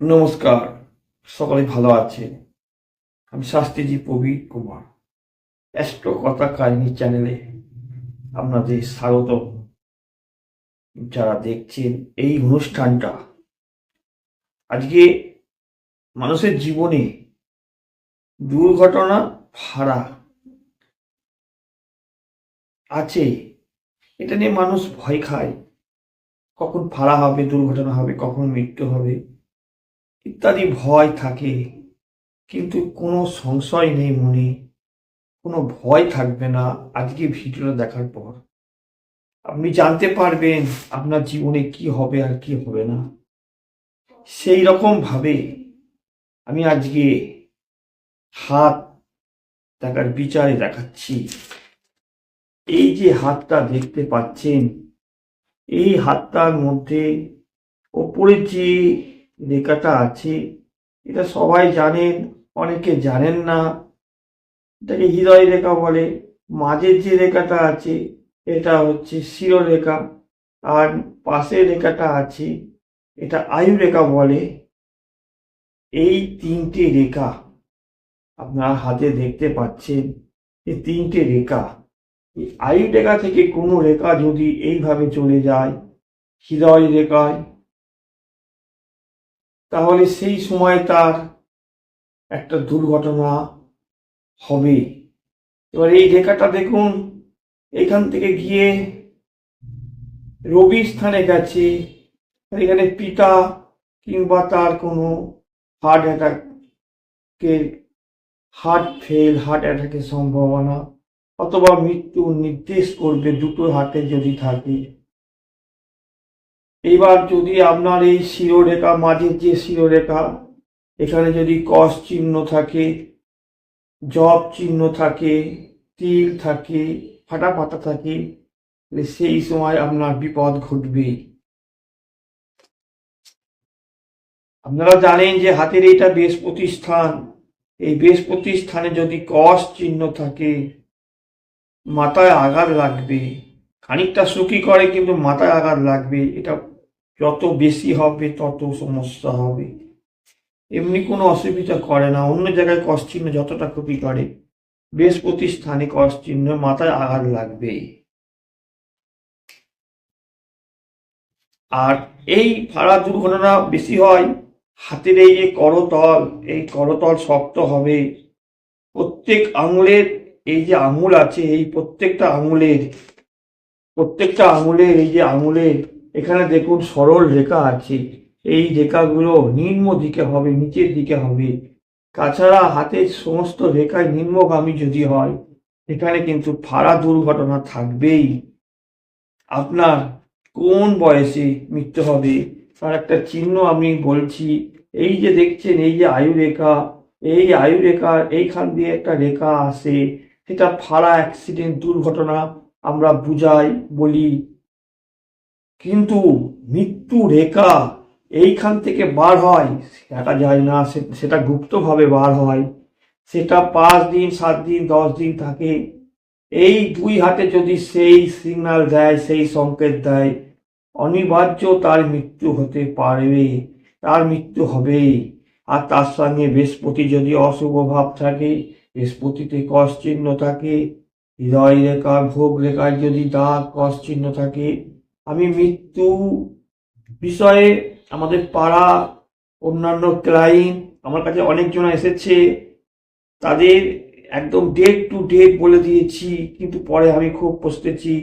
নমস্কার, সকলে ভালো আছে আমি শাস্ত্রীজি প্রবীর কুমার। অ্যাস্ট্রো কথা কাহিনী চ্যানেলে আপনাদের স্বাগত যারা দেখছেন এই অনুষ্ঠানটা, আজকে মানুষের জীবনে দুর্ঘটনা ভাড়া আছে, এটা নিয়ে মানুষ ভয় খায়। কখন ফাড়া হবে, দুর্ঘটনা হবে, কখন মৃত্যু হবে। ইত্যাদি ভয় থাকে, কিন্তু কোনো সংশয় নেই মনে, কোনো ভয় থাকবে না আজকে ভিডিওটা দেখার পর। আপনি জানতে পারবেন আপনার জীবনে কি হবে আর কি হবে না। সেই রকম ভাবে আমি আজকে হাত দেখার বিচারে দেখাচ্ছি। এই যে হাতটা দেখতে পাচ্ছেন, এই হাতটার মধ্যে ওপরে যে রেখাটা আছে। এটা সবাই জানেন, অনেকে জানেন না। এটাকে হৃদয় রেখা বলে। মাঝের যে রেখাটা আছে, এটা হচ্ছে শিরোরেখা। আর পাশের রেখাটা আছে, এটা আয়ু রেখা বলে। এই তিনটে রেখা আপনার হাতে দেখতে পাচ্ছেন, এই তিনটে রেখা। এই আয়ু রেখা থেকে কোনো রেখা যদি এইভাবে চলে যায়, হৃদয় রেখায় তাহলে সেই সময় তার একটা দুর্ঘটনা হবে। এবার এই রেখাটা দেখুন, এখান থেকে গিয়ে রবি স্থানে গেছে। এখানে পিতা কিংবা তার কোনো হার্ট অ্যাটাকের হার্ট ফেল হার্ট অ্যাটাকের সম্ভাবনা অথবা মৃত্যু নির্দেশ করবে দুটো হাতে যদি থাকে। এবার যদি আপনার এই শিরোরেখা, মাঝের যে শিরোরেখা, এখানে যদি কস চিহ্ন থাকে, জব চিহ্ন থাকে, তিল থাকে ফাটা পাতা থাকে সেই সময় আপনার বিপদ ঘটবে। আপনারা জানেন যে হাতের এইটা বৃহস্পতি স্থান এই বৃহস্পতি স্থানে যদি কস চিহ্ন থাকে, মাথায় আঘাত লাগবে। খানিকটা সুখী করে, কিন্তু মাথায় আঘাত লাগবে। এটা যত বেশি হবে, তত সমস্যা হবে। এমনি কোনো অসুবিধা করে না। অন্য জায়গায় কষ্ট চিহ্ন যতটা ক্ষতি করে, বৃহস্পতি স্থানে কষ্ট চিহ্ন মাথায় আঘাত লাগবে। আর এই ফাড়া দুর্ঘটনা বেশি হয়, হাতের এই যে করতল, এই করতল শক্ত হবে। প্রত্যেক আঙুলের এই যে আঙুল আছে, এই প্রত্যেকটা আঙুলের প্রত্যেকটা আঙুলের এই যে আঙুলের এখানে দেখুন সরল রেখা আছে। এই রেখাগুলো নিম্ন দিকে হবে, নিচের দিকে হবে। তাছাড়া হাতের সমস্ত রেখায় নিম্নগামী যদি হয়, এখানে কিন্তু ফাড়া দুর্ঘটনা থাকবেই। আপনার কোন বয়সে মৃত্যু হবে? তার একটা চিহ্ন আমি বলছি। এই যে দেখছেন, এই যে আয়ু রেখা এই আয়ু রেখা এইখান দিয়ে একটা রেখা আসে। সেটা ফাড়া অ্যাক্সিডেন্ট দুর্ঘটনা আমরা বুঝাই, বলি। কিন্তু মৃত্যু রেখা এইখান থেকে বার হয় দেখা যায় না সেটা গুপ্তভাবে বার হয়, সেটা পাঁচ দিন, সাত দিন, দশ দিন থাকে। এই দুই হাতে যদি সেই সিগন্যাল দেয়, সেই সংকেত দেয়, অনিবার্য তার মৃত্যু হতে পারবে, তার মৃত্যু হবেই। আর তার সঙ্গে বৃহস্পতি যদি অশুভ ভাব থাকে, বৃহস্পতিতে কষ চিহ্ন থাকে, হৃদয় রেখা, ভোগ রেখায় যদি দাগ কষ চিহ্ন থাকে আমি মৃত্যু বিষয়ে আমাদের পাড়া, অন্যান্য ক্লায়েন্ট, আমার কাছে অনেকজন এসেছে। তাদের একদম ডেট টু ডেট বলে দিয়েছি, কিন্তু পরে আমি খুব পস্তেছি।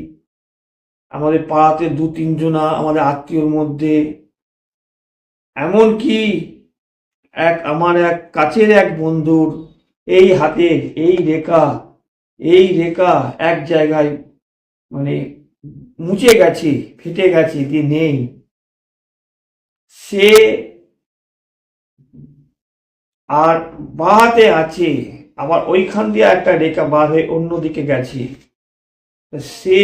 আমাদের পাড়াতে দু তিনজনা আমাদের আত্মীয়র মধ্যে। এমনকি এক, আমার এক কাছের এক বন্ধুর এই হাতের এই রেখা এই রেখা এক জায়গায় মানে মুচে গেছে, ফেটে গেছে দিয়ে নেই। সে আর বাহাতে আছে, আবার ওইখান দিয়ে একটা রেখা বার হয়ে অন্যদিকে গেছে। সে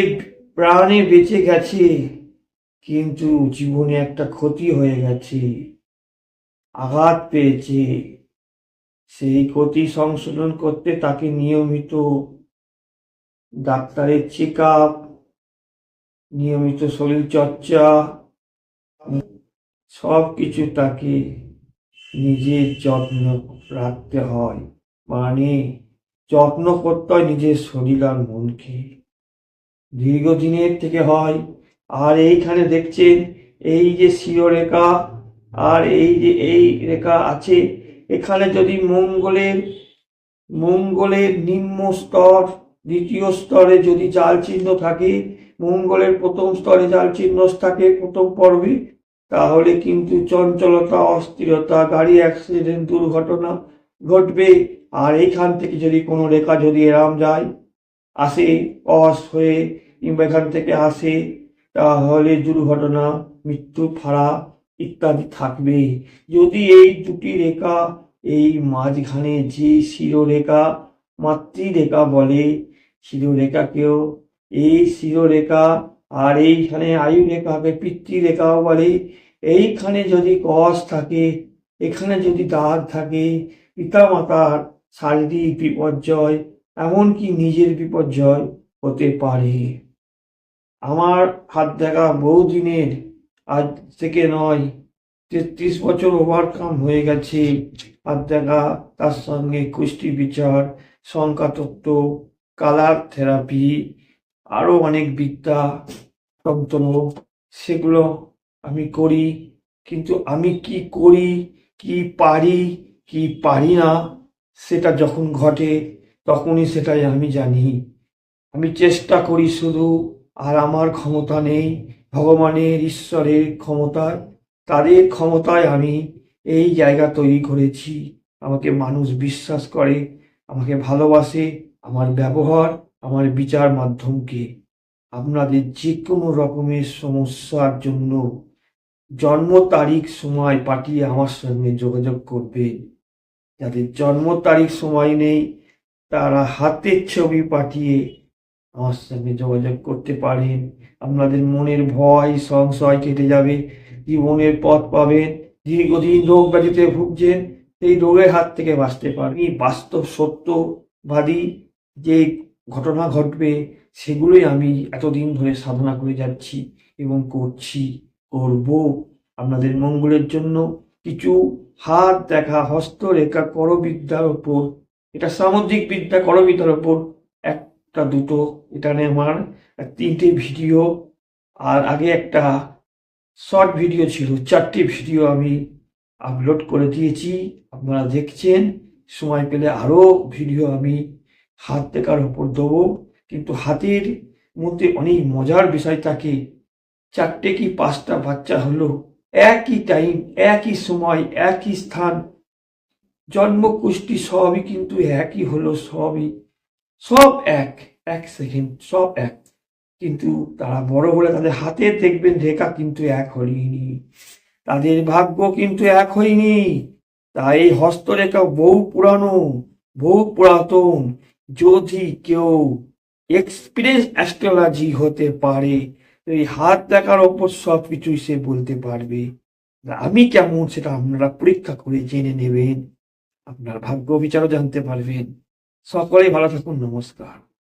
প্রাণে বেঁচে গেছে, কিন্তু জীবনে একটা ক্ষতি হয়ে গেছে, আঘাত পেয়েছে। সেই ক্ষতি সংশোধন করতে তাকে নিয়মিত ডাক্তারের চেক আপ নিয়মিত শরীর চর্চা সব কিছু তাকে নিজের যত্ন রাখতে হয়। মানে যত্ন করতে হয় নিজের শরীর আর মনকে। দীর্ঘদিনের থেকে হয়। আর এইখানে দেখছেন, এই যে শিরোরেখা আর এই যে এই রেখা আছে, এখানে যদি মঙ্গলের মঙ্গলের নিম্ন স্তর, দ্বিতীয় স্তরে যদি চাল চিহ্ন থাকে মঙ্গলের প্রথম স্তরে জাল চিহ্ন থাকে প্রথম পর্বে, তাহলে কিন্তু চঞ্চলতা, অস্থিরতা, গাড়ি অ্যাক্সিডেন্ট দুর্ঘটনা ঘটবে। আর এইখান থেকে যদি কোনো রেখা যদি এরাম যায়, আসে, অস হয়ে কিংবা এখান থেকে আসে, তাহলে দুর্ঘটনা, মৃত্যু, ফাড়া ইত্যাদি থাকবে। যদি এই দুটি রেখা এই মাঝখানে যে শিরোরেখা, মাতৃরেখা বলে, শিরোরেখাকেও এই শিরোরেখা আর এইখানে আয়ু রেখাকে পিতৃরেখাও বলে। এইখানে যদি কষ থাকে, এখানে যদি দাগ থাকে, পিতামাতার শারীরিক বিপর্যয়, এমনকি নিজের বিপর্যয় হতে পারে। আমার হাত দেখা বহুদিনের, আজ থেকে নয়, তেত্রিশ বছর ওভারকাম হয়ে গেছে। হাত দেখা তার সঙ্গে কুষ্টি বিচার সংখ্যাতত্ত্ব কালার থেরাপি আরও অনেক বিদ্যা তন্ত্র সেগুলো আমি করি। কিন্তু আমি কি করি, কি পারি কি পারি না, সেটা যখন ঘটে, তখনই সেটাই আমি জানি। আমি চেষ্টা করি শুধু, আর আমার ক্ষমতা নেই। ভগবানের, ঈশ্বরের ক্ষমতায়, তাদের ক্ষমতায় আমি এই জায়গা তৈরি করেছি। আমাকে মানুষ বিশ্বাস করে, আমাকে ভালোবাসে, আমার ব্যবহার আমার বিচার মাধ্যমকে আপনাদের যে কোনো রকমের সমস্যার জন্য জন্ম তারিখ, সময় পাঠিয়ে আমার সঙ্গে যোগাযোগ করবেন। যাদের জন্ম তারিখ, সময় নেই, তারা হাতের ছবি পাঠিয়ে আমার সঙ্গে যোগাযোগ করতে পারেন। আপনাদের মনের ভয়, সংশয় কেটে যাবে, জীবনের পথ পাবেন। দীর্ঘদিন রোগ ব্যাধিতে ভুগছেন, সেই রোগের হাত থেকে বাঁচতে পারবেন বাস্তব সত্যবাদী যে ঘটনা ঘটবে, সেগুলোই আমি এতদিন ধরে সাধনা করে যাচ্ছি এবং করছি, করব। আপনাদের মঙ্গলের জন্য কিছু হাত দেখা, হস্তরেখা, করবিদ্যার ওপর, এটা সামুদ্রিক বিদ্যা, করবিদ্যার ওপর, একটা দুটো, এটা নিয়ে আমার তিনটে ভিডিও, আর আগে একটা শর্ট ভিডিও ছিল, চারটি ভিডিও আমি আপলোড করে দিয়েছি। আপনারা দেখছেন, সময় পেলে আরও ভিডিও আমি হাত দেখার উপর দেবো। কিন্তু হাতের মধ্যে অনেক মজার বিষয় থাকে। চারটে কি পাঁচটা বাচ্চা হলো? একই টাইম একই সময়, একই স্থান। জন্ম কুষ্টি সবই কিন্তু একই হলো, সবই, সব এক এক সেকেন্ড সব এক। কিন্তু তারা বড় হলে তাদের হাতে দেখবেন রেখা কিন্তু এক হয়নি। তাদের ভাগ্য কিন্তু এক হয়নি। তাই হস্তরেখা বহু পুরানো, বহু পুরাতন। যদি কেউ এক্সপিরিয়েন্স অ্যাস্ট্রোলজি হতে পারে এই হাত দেখার ওপর সব কিছুই সে বলতে পারবে। আমি কেমন সেটা আপনারা পরীক্ষা করে জেনে নেবেন, আপনার ভাগ্য বিচারও জানতে পারবেন। সকলেই ভালো থাকুন, নমস্কার।